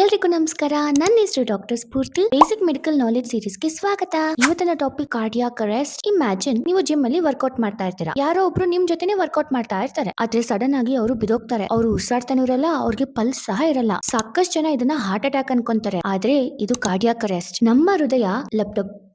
ಎಲ್ರಿಗೂ ನಮಸ್ಕಾರ. ನನ್ನ ಹೆಸರು doctor Spoorthi. Basic medical knowledge ಸೀರೀಸ್ಗೆ ಸ್ವಾಗತ. ಇವತ್ತಿನ ಟಾಪಿಕ್ ಕಾರ್ಡಿಯಾಕ್ ಅರೆಸ್ಟ್ ಇಮ್ಯಾಜಿನ್ ನೀವು ಜಿಮ್ ಅಲ್ಲಿ ವರ್ಕೌಟ್ ಮಾಡ್ತಾ ಇರ್ತೀರಾ. ಯಾರೋ ಒಬ್ರು ನಿಮ್ ಜೊತೆನೆ ವರ್ಕೌಟ್ ಮಾಡ್ತಾ ಇರ್ತಾರೆ. ಆದ್ರೆ ಸಡನ್ ಆಗಿ ಅವರು ಬಿದೋಗ್ತಾರೆ. ಅವರು ಉಸಿರಾಡ್ತಾನೂ ಇರಲ್ಲ ಅವ್ರಿಗೆ ಪಲ್ಸ್ ಸಹ ಇರಲ್ಲ. ಸಾಕಷ್ಟು ಜನ ಇದನ್ನ ಹಾರ್ಟ್ ಅಟ್ಯಾಕ್ ಅನ್ಕೊಂತಾರೆ. ಆದ್ರೆ ಇದು ಕಾರ್ಡಿಯಾಕ್ ಅರೆಸ್ಟ್ ನಮ್ಮ ಹೃದಯ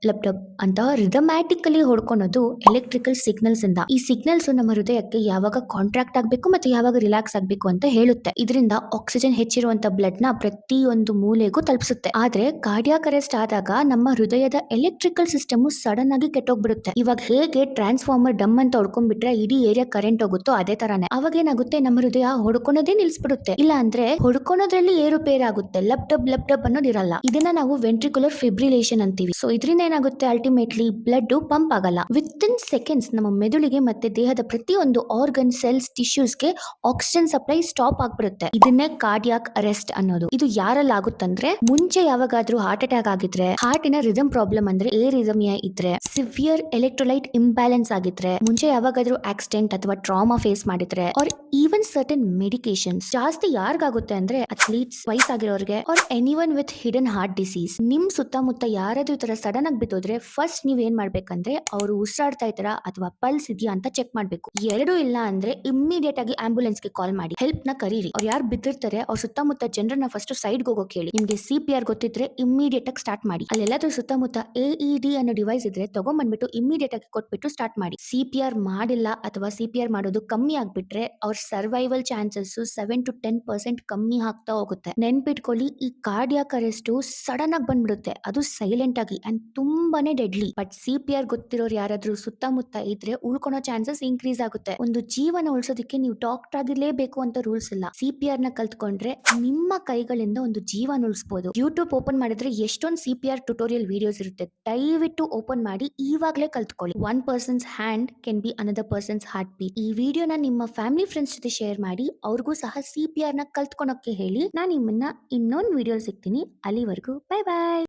ಲಪ್ಡಬ್ ಲಪ್ಡಬ್ ಅಂತ ರಿದಮ್ಯಾಟಿಕಲಿ ಹೊಡ್ಕೊಳೋದು ಎಲೆಕ್ಟ್ರಿಕಲ್ ಸಿಗ್ನಲ್ಸ್ ಇಂದ. ಈ ಸಿಗ್ನಲ್ಸ್ ನಮ್ಮ ಹೃದಯಕ್ಕೆ ಯಾವಾಗ ಕಾಂಟ್ರಾಕ್ಟ್ ಆಗಬೇಕು ಮತ್ತೆ ಯಾವಾಗ ರಿಲ್ಯಾಕ್ಸ್ ಆಗಬೇಕು ಅಂತ ಹೇಳುತ್ತೆ. ಇದರಿಂದ ಆಕ್ಸಿಜನ್ ಹೆಚ್ಚಿರುವಂತ ಬ್ಲಡ್ನ ಪ್ರತಿಯೊಂದು ಮೂಲೆಗೂ ತಲುಪಿಸುತ್ತೆ. ಆದ್ರೆ ಕಾರ್ಡಿಯಾಕ್ ಅರೆಸ್ಟ್ ಆದಾಗ ನಮ್ಮ ಹೃದಯದ ಎಲೆಕ್ಟ್ರಿಕಲ್ ಸಿಸ್ಟಮ್ ಸಡನ್ ಆಗಿ ಕೆಟ್ಟೋಗ್ಬಿಡುತ್ತೆ. ಇವಾಗ ಹೇಗೆ ಟ್ರಾನ್ಸ್ಫಾರ್ಮರ್ ಡಮ್ ಅಂತ ಹೊಡ್ಕೊಂಡ್ಬಿಟ್ರೆ ಇಡೀ ಏರಿಯಾ ಕರೆಂಟ್ ಹೋಗುತ್ತೋ ಅದೇ ತರಾನೇ. ಅವಾಗ ಏನಾಗುತ್ತೆ? ನಮ್ಮ ಹೃದಯ ಹೊಡ್ಕೊಳೋದೇ ನಿಲ್ಸ್ಬಿಡುತ್ತೆ. ಇಲ್ಲ ಅಂದ್ರೆ ಹೊಡ್ಕೊಳೋದ್ರಲ್ಲಿ ಏರುಪೇರಾಗುತ್ತೆ. ಲಪ್ ಡಬ್ ಲಪ್ ಡಬ್ ಅನ್ನೋದು ಇರಲ್ಲ ಇದನ್ನ ನಾವು ವೆಂಟ್ರಿಕ್ಯುಲರ್ ಫಿಬ್ರಿಲೇಷನ್ ಅಂತೀವಿ. ಸೊ ಇದರಿಂದ ಏನಾಗುತ್ತೆ ಅಲ್ಟಿಮೇಟ್ಲಿ ಬ್ಲಡ್ ಪಂಪ್ ಆಗಲ್ಲ. ವಿತ್ ಇನ್ ಸೆಕೆಂಡ್ಸ್ ನಮ್ಮ ಮೆದುಳಿಗೆ ಮತ್ತೆ ದೇಹದ ಪ್ರತಿಯೊಂದು ಆರ್ಗನ್ ಸೆಲ್ಸ್ ಟಿಶ್ಯೂಸ್ಗೆ ಆಕ್ಸಿಜನ್ ಸಪ್ಲೈ ಸ್ಟಾಪ್ ಆಗ್ಬಿಡುತ್ತೆ. ಇದನ್ನೇ ಕಾರ್ಡಿಯಾಕ್ ಅರೆಸ್ಟ್ ಅನ್ನೋದು. ಇದು ಯಾರಲ್ಲಿ ಆಗುತ್ತಂದ್ರೆ ಮುಂಚೆ ಯಾವಾಗಾದ್ರೂ ಹಾರ್ಟ್ ಅಟ್ಯಾಕ್ ಆಗಿದ್ರೆ ಹಾರ್ಟಿನ ರಿದಮ್ ಪ್ರಾಬ್ಲಮ್ ಅಂದ್ರೆ ಏ ರಿದಮಿಯಾ ಇದ್ರೆ ಸಿವಿಯರ್ ಎಲೆಕ್ಟ್ರೋಲೈಟ್ ಇಂಬ್ಯಾಲೆನ್ಸ್ ಆಗಿದ್ರೆ, ಮುಂಚೆ ಯಾವಾಗಾದ್ರೂ ಆಕ್ಸಿಡೆಂಟ್ ಅಥವಾ ಟ್ರಾಮಾ ಫೇಸ್ ಮಾಡಿದ್ರೆ ಆರ್ ಈವನ್ ಸರ್ಟನ್ ಮೆಡಿಕೇಶನ್ ಜಾಸ್ತಿ ಯಾರಿಗಾಗುತ್ತೆ ಅಂದ್ರೆ athletes ವಯಸ್ಸಾಗಿರೋರಿಗೆ or anyone with hidden heart disease ನಿಮ್ ಸುತ್ತಮುತ್ತ ಯಾರಾದ್ರೂ ಈ ತರ ಸಡನ್ ಆಗಿ ಬಿದ್ದೋದ್ರೆ ಫಸ್ಟ್ ನೀವ್ ಏನ್ ಮಾಡ್ಬೇಕಂದ್ರೆ ಅವರು ಉಸಿರಾಡ್ತಾ ಇದ್ದಾರಾ ಅಥವಾ ಪಲ್ಸ್ ಇದೆಯಾ ಅಂತ ಚೆಕ್ ಮಾಡ್ಬೇಕು. ಎರಡು ಇಲ್ಲ ಅಂದ್ರೆ ಇಮ್ಮಿಡಿಯೇಟ್ ಆಗಿ ಆಂಬುಲೆನ್ಸ್ಗೆ ಕಾಲ್ ಮಾಡಿ. ಹೆಲ್ಪ್ನ ಕರೀರಿ. ಅವ್ರು ಯಾರು ಬಿದ್ದಿರ್ತಾರೆ, ಅವ್ರ ಸುತ್ತಮುತ್ತ ಜನರನ್ನ ಫಸ್ಟ್ ಸೈಡ್ ಹೋಗೋಕೆ ಹೇಳಿ. ನಿಮ್ಗೆ ಸಿ ಪಿ ಆರ್ ಗೊತ್ತಿದ್ರೆ ಇಮ್ಮಿಡಿಯೇಟ್ ಆಗಿ ಸ್ಟಾರ್ಟ್ ಮಾಡಿ. ಅಲ್ಲೆಲ್ಲಾದ್ರೂ ಸುತ್ತಮುತ್ತ ಎ ಇ ಡಿ ಅನ್ನೋ ಡಿವೈಸ್ ಇದ್ರೆ ತಗೊಂಡ್ಬಂದ್ಬಿಟ್ಟು ಇಮ್ಮಿಡಿಯೇಟ್ ಆಗಿ ಕೊಟ್ಬಿಟ್ಟು ಸ್ಟಾರ್ಟ್ ಮಾಡಿ. ಸಿ ಪಿ ಆರ್ ಮಾಡಿಲ್ಲ ಅಥವಾ ಸಿ ಪಿ ಆರ್ ಮಾಡೋದು ಕಮ್ಮಿ ಆಗ್ಬಿಟ್ರೆ ಅವ್ರ survival chances seven to ten percent ಕಮ್ಮಿ ಆಗ್ತಾ ಹೋಗುತ್ತೆ. ನೆನ್ಪಿಟ್ಕೊಳ್ಳಿ, ಈ ಕಾರ್ಡಿಯಾಕ್ ಅರೆಸ್ಟ್ ಸಡನ್ ಆಗಿ ಬಂದ್ಬಿಡುತ್ತೆ. ಅದು ಸೈಲೆಂಟ್ ಆಗಿ ಅಂಡ್ ತುಂಬಾನೇ deadly but C P R ಗೊತ್ತಿರೋರು ಯಾರಾದ್ರೂ ಸುತ್ತಮುತ್ತ ಇದ್ರೆ ಉಳ್ಕೊಳೋ ಚಾನ್ಸಸ್ ಇನ್ಕ್ರೀಸ್ ಆಗುತ್ತೆ. ಒಂದು ಜೀವನ ಉಳಿಸೋದಕ್ಕೆ ನೀವು ಡಾಕ್ಟರ್ ಆಗಿರ್ಲೇಬೇಕು ಅಂತ ರೂಲ್ಸ್ ಇಲ್ಲ. ಸಿ ನ ಕಲ್ತ್ಕೊಂಡ್ರೆ ನಿಮ್ಮ ಕೈಗಳಿಂದ ಒಂದು ಜೀವನ ಉಳಿಸಬಹುದು ಯೂಟ್ಯೂಬ್ ಓಪನ್ ಮಾಡಿದ್ರೆ ಎಷ್ಟೊಂದು C P R tutorial videos ಇರುತ್ತೆ. ದಯವಿಟ್ಟು ಓಪನ್ ಮಾಡಿ ಈವಾಗ್ಲೇ ಕಲ್ತ್ಕೊಳ್ಳಿ. One persons hand can be another persons heart beat ಈ ವಿಡಿಯೋನ ನಿಮ್ಮ ಫ್ಯಾಮಿಲಿ ಫ್ರೆಂಡ್ಸ್ ಜೊತೆ ಶೇರ್ ಮಾಡಿ, ಅವ್ರಿಗೂ ಸಹ ಸಿ ನ ಕಲ್ತ್ಕೊಳಕ್ಕೆ ಹೇಳಿ. ನಾನು ನಿಮ್ಮನ್ನ ಇನ್ನೊಂದು ವಿಡಿಯೋ ಸಿಗ್ತೀನಿ. ಅಲ್ಲಿವರೆಗೂ ಬೈ ಬಾಯ್